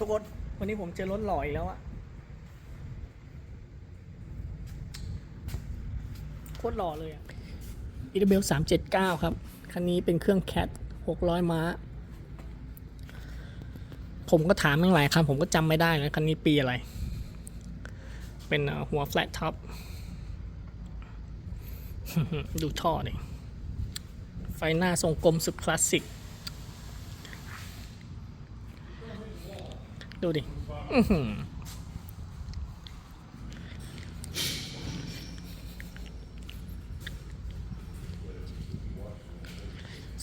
ทุกคน วันนี้ผมเจอรถหล่ออีกแล้วอะโคตรหล่อเลยอะอีเดเบลสามเจ็ดเก้าครับ คันนี้เป็นเครื่องแคทหกร้อยม้า ผมก็ถามตั้งหลายคำผมก็จำไม่ได้นะคันนี้ปีอะไร เป็นหัว flat top ดูท่อดิไฟหน้าทรงกลมสุดคลาสสิก ดูดิ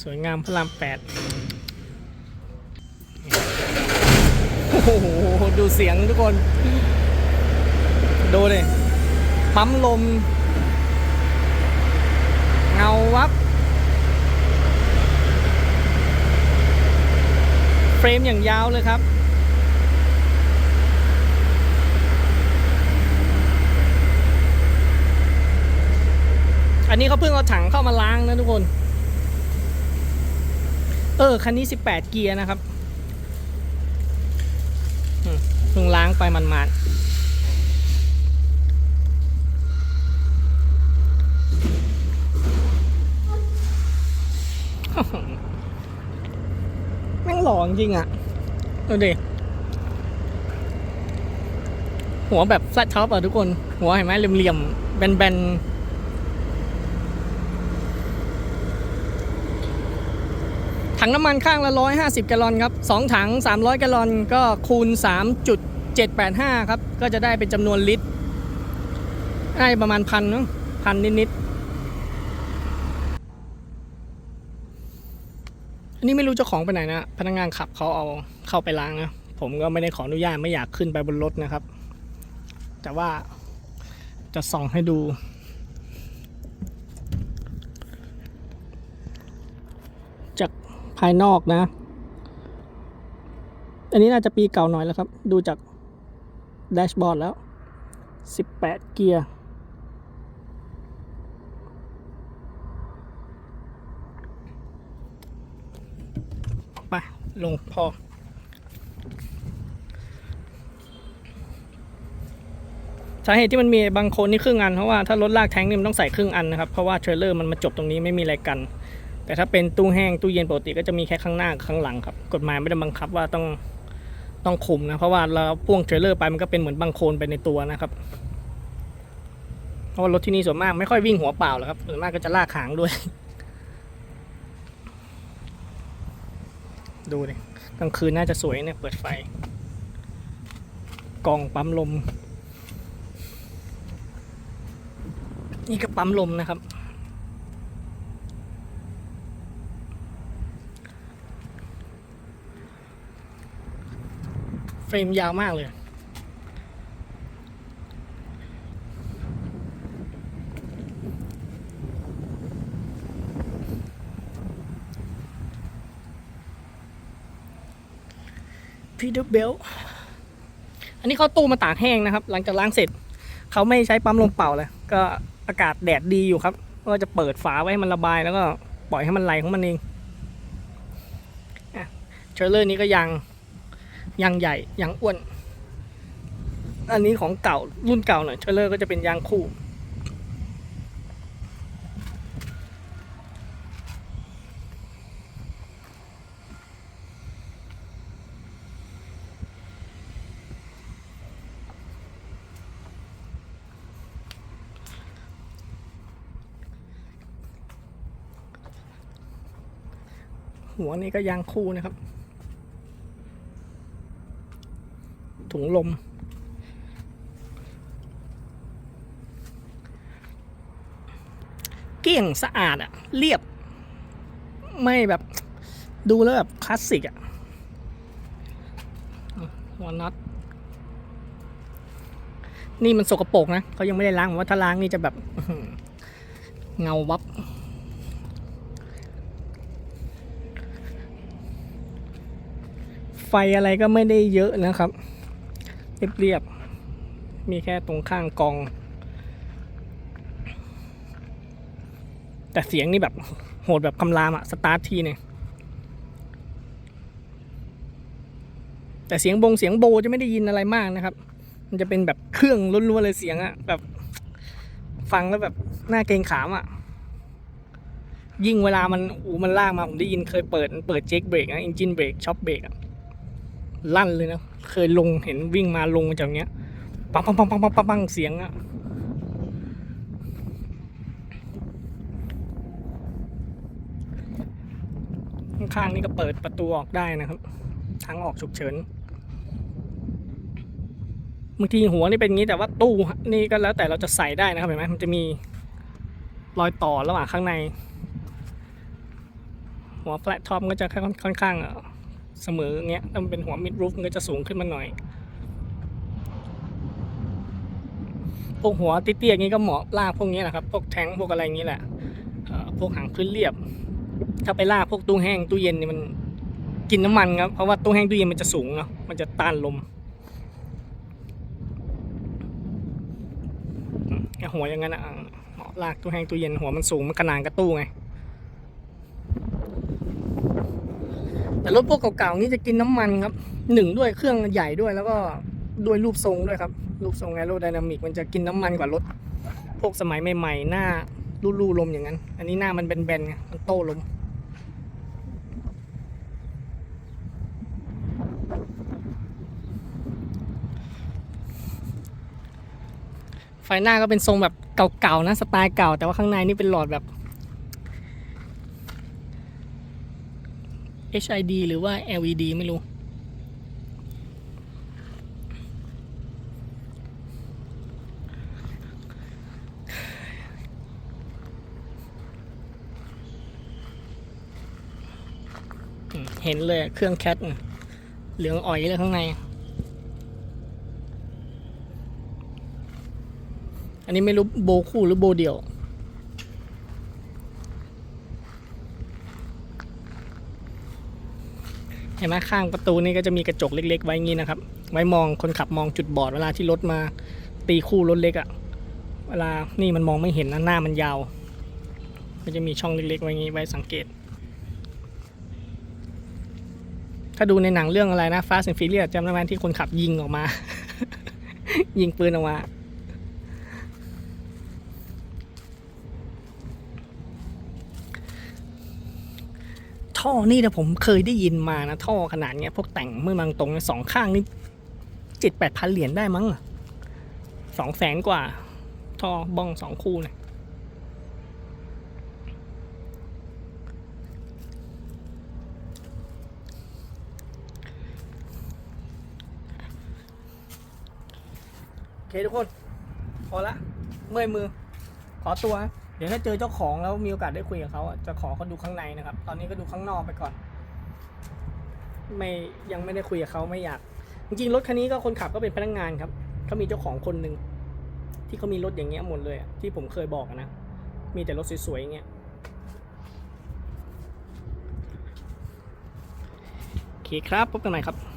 สวยงามพระรามแปดโอ้โห ดูเสียงทุกคน ดูเลยปั๊มลม เงาวับ เฟรมอย่างยาวเลยครับ อันนี้เขาเพิ่งเอาถังเข้ามาล้างนะทุกคน เออ คันนี้ 18 เกียร์นะครับเพิ่งล้างไปมันๆแม่งหล่อจริงๆอะ ดูดิ หัวแบบ flat top อะทุกคน หัวเห็นไหมเหลี่ยมๆ แบนๆ ถังน้ำมันข้างละ 150 แกลลอนครับ2ถัง 300 แกลลอนก็คูณ 3.785 ครับ ก็จะได้เป็นจำนวนลิตรได้ประมาณพันนึงพันนิดๆอันนี้ไม่รู้เจ้าของไปไหนนะ พนักงานขับเขาเอาเข้าไปล้างนะ ผมก็ไม่ได้ขออนุญาตไม่อยากขึ้นไปบนรถนะครับ แต่ว่าจะส่องให้ดู จาก ภายนอกนะ อันนี้น่าจะปีเก่าหน่อยแล้วครับ ดูจากแดชบอร์ดแล้ว 18 เกียร์ ไป ลงพอสาเหตุที่มันมีบางโคนนี่ครึ่งอัน เพราะว่าถ้ารถลากแท้งนี่มันต้องใส่ครึ่งอันนะครับ เพราะว่าเทรลเลอร์มันมาจบตรงนี้ไม่มีอะไรกัน แต่ถ้าเป็นตู้แห้งตู้เย็นปกติก็จะมีแค่ข้างหน้าข้างหลังครับ กฎหมายไม่ได้บังคับว่าต้องต้องคุมนะ เพราะว่าเราพ่วงเทรลเลอร์ไปมันก็เป็นเหมือนบังโคลนไปในตัวนะครับ เพราะว่ารถที่นี่ส่วนมากไม่ค่อยวิ่งหัวเปล่าหรอกครับส่วนมากก็จะลากหางด้วย ดูดิกลางคืนน่าจะสวยเนี่ยเปิดไฟกล่องปั๊มลม นี่ก็ปั๊มลมนะครับ เฟรมยาวมากเลย พีดอร์เบล อันนี้เขาตู้มาตากแห้งนะครับ หลังจากล้างเสร็จ เขาไม่ใช้ปั๊มลมเป่าเลย ก็อากาศแดดดีอยู่ครับ ก็จะเปิดฝาไว้ให้มันระบายแล้วก็ปล่อยให้มันไหลของมันเองอะเทรลเลอร์นี้ก็ยัง ยางใหญ่ยางอ้วน อันนี้ของเก่ารุ่นเก่าหน่อยเทรลเลอร์ก็จะเป็นยางคู่ หัวนี่ก็ยางคู่นะครับ ถุงลม เกี้ยงสะอาดอะเรียบ ไม่แบบดูแล้วแบบคลาสสิกอะหัวน็อตนี่มันสกปรกนะเขายังไม่ได้ล้างผมว่าถ้าล้างนี่จะแบบเงาวับ ไฟอะไรก็ไม่ได้เยอะนะครับ เรียบๆ มีแค่ตรงข้างกอง แต่เสียงนี่แบบโหดแบบคำรามอะสตาร์ททีเนี่ยแต่เสียงบงเสียงโบจะไม่ได้ยินอะไรมากนะครับ มันจะเป็นแบบเครื่องล้วนๆเลยเสียงอะแบบฟังแล้วแบบหน่าเกรงขามอะยิ่งเวลามันอูมันลากมาผมได้ยินเคยเปิดเปิดเจ็คเบรกนะอินจินเบรกช็อปเบรกอะ ลั่นเลยนะ เคยลงเห็นวิ่งมาลงจากเนี้ย ปังปังปังปังปังปังปังเสียงอะข้างๆนี่ก็เปิดประตูออกได้นะครับ ทางออกฉุกเฉินบางทีหัวนี่เป็นงนี้แต่ว่าตู้นี่ก็แล้วแต่เราจะใส่ได้นะครับเห็นไหมมันจะมีรอยต่อระหว่างข้างใน หัวแฟลตท็อปก็จะค่อนข้าง เสมออย่างเงี้ยถ้ามันเป็นหัวมิดรูฟมันก็จะสูงขึ้นมาหน่อยพวกหัวเตี้ยๆอย่างนี้ก็เหมาะลากพวกนี้แหละครับพวกแทงพวกอะไรอย่างนี้แหละพวกหางพื้นเรียบ ถ้าไปลากพวกตู้แห้งตู้เย็นนี่มันกินน้ำมันครับเพราะว่าตู้แห้งตู้เย็นมันจะสูงเนาะมันจะต้านลมหัวอย่างนั้นอะเหมาะลากตู้แห้งตู้เย็นหัวมันสูงมันขนานกับตู้ไง แต่รถพวกเก่าๆนี่จะกินน้ำมันครับหนึ่งด้วยเครื่องใหญ่ด้วยแล้วก็ด้วยรูปทรงด้วยครับ รูปทรงแอโรไดนามิกมันจะกินน้ำมันกว่ารถพวกสมัยใหม่ๆ หน้าลู่ๆลมอย่างนั้น อันนี้หน้ามันเป็นแบนๆไงมันโต้ลมไฟหน้าก็เป็นทรงแบบเก่าๆนะสไตล์เก่า แต่ว่าข้างในนี่เป็นหลอดแบบ HID หรือว่า LED ไม่รู้ เห็นเลยเครื่องแคทเหลืองอ่อยเลยข้างใน อันนี้ไม่รู้โบคู่หรือโบเดี่ยว เห็นไหมข้างประตูนี่ก็จะมีกระจกเล็ก ๆ ไว้งี้นะครับ ไว้มองคนขับมองจุดบอดเวลาที่รถมาตีคู่รถเล็กอะ่ะ เวลานี่มันมองไม่เห็นนะหน้ามันยาวมันจะมีช่องเล็กๆไว้งี้ไว้สังเกต ถ้าดูในหนังเรื่องอะไรนะ Fast and Furious จำได้ไหมที่คนขับยิงออกมา ยิงปืนออกมา ท่อนี่นะผมเคยได้ยินมานะท่อขนาดเนี้ยพวกแต่งเมื่อบางตรงสองข้างนี่เจ็ดแปดพันเหรียญได้มั้งสองแสนกว่า ท่อบ้องสองคู่เนี่ยโอเคทุกคน พอละ เมื่อยมือ ขอตัว เดี๋ยวถ้าเจอเจ้าของแล้วมีโอกาสได้คุยกับเขาจะขอเขาดูข้างในนะครับ ตอนนี้ก็ดูข้างนอกไปก่อน ไม่ยังไม่ได้คุยกับเขาไม่อยาก จริงๆรถคันนี้ก็คนขับก็เป็นพนักงานครับเขามีเจ้าของคนหนึ่งที่เขามีรถอย่างเงี้ยหมดเลยที่ผมเคยบอกนะมีแต่รถสวยๆอย่างเงี้ยโอเคครับพบกันใหม่ครับ